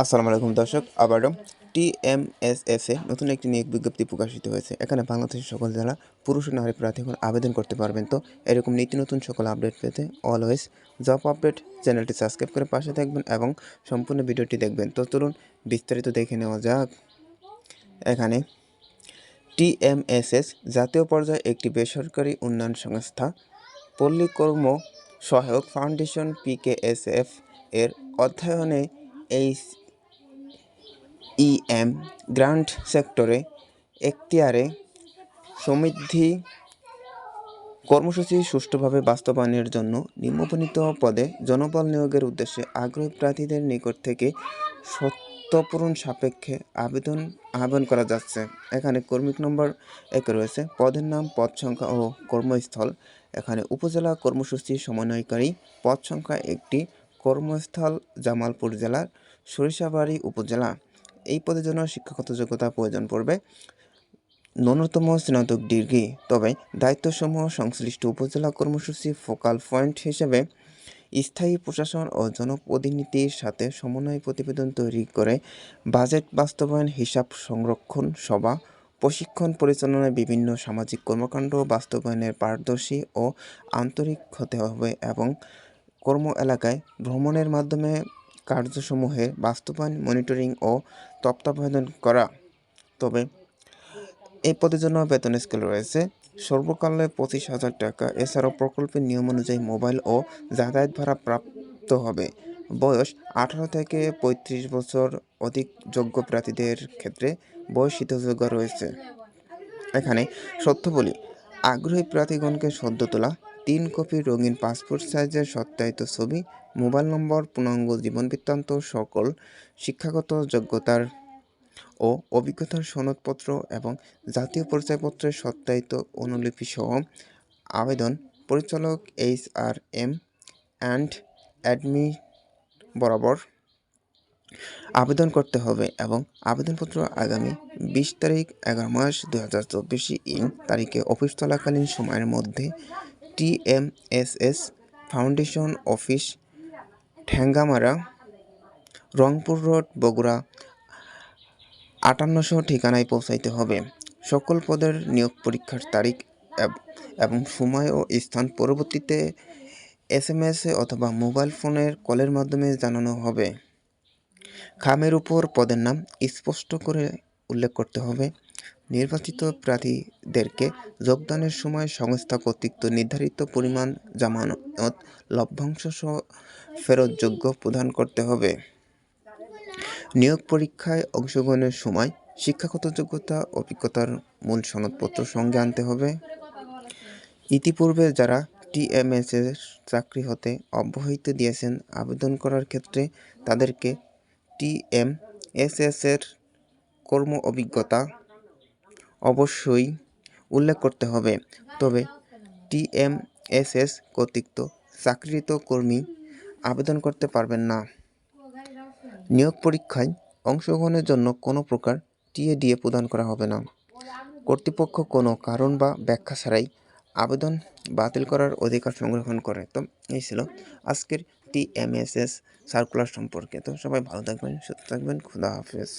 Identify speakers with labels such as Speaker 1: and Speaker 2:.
Speaker 1: আসসালামু আলাইকুম দর্শক, আবারও টিএমএসএস নতুন একটি নিয়োগ বিজ্ঞপ্তি প্রকাশিত হয়েছে। এখানে বাংলাদেশের সকল জেলা পুরুষ ও নারী প্রার্থীগণ আবেদন করতে পারবেন। তো এরকম নিত্য নতুন সকল আপডেট পেতে অলওয়েজ জব আপডেট চ্যানেলটি সাবস্ক্রাইব করে পাশে থাকবেন এবং সম্পূর্ণ ভিডিওটি দেখবেন। তো চলুন বিস্তারিত দেখে নেওয়া যাক। এখানে টিএমএসএস জাতীয় পর্যায়ে একটি বেসরকারি উন্নয়ন সংস্থা পল্লী কর্ম সহায়ক ফাউন্ডেশন পিকেএসএফ এর অধ্যয়নে এই ইএম গ্রান্ট সেক্টরে এখতিয়ারে সমৃদ্ধি কর্মসূচি সুষ্ঠুভাবে বাস্তবায়নের জন্য নিম্নবর্ণিত পদে জনবল নিয়োগের উদ্দেশ্যে আগ্রহী প্রার্থীদের নিকট থেকে সত্যপূরণ সাপেক্ষে আবেদন, আহ্বান করা যাচ্ছে। এখানে কর্মিক নম্বর এক রয়েছে। পদের নাম, পদ সংখ্যা ও কর্মস্থল। এখানে উপজেলা কর্মসূচি সমন্বয়কারী পদ সংখ্যা একটি কর্মস্থল জামালপুর জেলার সরিষাবাড়ি উপজেলা। এই পদের জন্য শিক্ষাগত যোগ্যতা প্রয়োজন পড়বে। ন্যূনতম স্নাতক ডিগ্রি। তবে দায়িত্বসমূহ সংশ্লিষ্ট উপজেলা কর্মসূচি ফোকাল পয়েন্ট হিসেবে স্থায়ী প্রশাসন ও জনপ্রতিনিধির সাথে সমন্বয় প্রতিবেদন তৈরি করে বাজেট বাস্তবায়ন, হিসাব সংরক্ষণ সভা, প্রশিক্ষণ পরিচালনায় বিভিন্ন সামাজিক কর্মকাণ্ড বাস্তবায়নের পারদর্শী ও আন্তরিক হতে হবে এবং কর্ম এলাকায় ভ্রমণের মাধ্যমে কার্যসমূহে বাস্তবায়ন, মনিটরিং ও তত্ত্বাবধান করা। তবে এই পদের জন্য বেতন স্কেল রয়েছে। সর্বকালে পঁচিশ হাজার টাকা। এছাড়াও প্রকল্পের নিয়ম অনুযায়ী মোবাইল ও যাতায়াত ভাড়া প্রাপ্ত হবে। বয়স আঠারো থেকে পঁয়ত্রিশ বছর অধিক যোগ্য প্রার্থীদের ক্ষেত্রে বয়স শীতযোগ্য রয়েছে। এখানে সত্য বলি, আগ্রহী প্রার্থীগণকে সদ্য তোলা তিন কপি রঙিন পাসপোর্ট সাইজের সত্যায়িত ছবি, মোবাইল নম্বর, পূর্ণাঙ্গ জীবন বৃত্তান্ত, সকল শিক্ষাগত যোগ্যতার ও অভিজ্ঞতার সনদপত্র এবং জাতীয় পরিচয়পত্রের সত্যায়িত অনুলিপি সহ আবেদন পরিচালক H R M and admin বরাবর আবেদন করতে হবে এবং আবেদনপত্র আগামী বিশ তারিখ, এগারো মাস দু হাজার চব্বিশ ইং তারিখে অফিস চলাকালীন সময়ের মধ্যে TMSS foundation office Thengamara Rangpur road, Bogura. আটান্নশো ঠিকানায় পৌঁছাইতে হবে। সকল পদের নিয়োগ পরীক্ষার তারিখ এব- সময় ও স্থান পরবর্তীতে এস এম এস অথবা মোবাইল ফোনের কলের মাধ্যমে জানানো হবে। খামের উপর পদের নাম স্পষ্ট করে উল্লেখ করতে হবে। নির্বাচিত প্রার্থীদেরকে যোগদানের সময় সংস্থা কর্তৃক নির্ধারিত পরিমাণ জামানত লভ্যাংশ সহ ফেরতযোগ্য প্রদান করতে হবে। নিয়োগ পরীক্ষায় অংশগ্রহণের সময় শিক্ষাগত যোগ্যতা, অভিজ্ঞতার মূল সনদপত্র সঙ্গে আনতে হবে। ইতিপূর্বে যারা টিএমএস এর চাকরি হতে অব্যাহতি দিয়েছেন আবেদন করার ক্ষেত্রে তাদেরকে টিএমএসএস এর কর্ম অভিজ্ঞতা অবশ্যই উল্লেখ করতে হবে। তবে টিএমএসএস কর্তৃক চাকরিরত কর্মী আবেদন করতে পারবেন না। নিয়োগ পরীক্ষায় অংশগ্রহণের জন্য কোনো প্রকার টিএডিএ প্রদান করা হবে না। কর্তৃপক্ষ কোনো কারণ বা ব্যাখ্যা ছাড়াই আবেদন বাতিল করার অধিকার সংরক্ষণ করে। তো এই ছিল আজকের টিএমএসএস সার্কুলার সম্পর্কে। তো সবাই ভালো থাকবেন, সুস্থ থাকবেন, খুদা হাফেজ।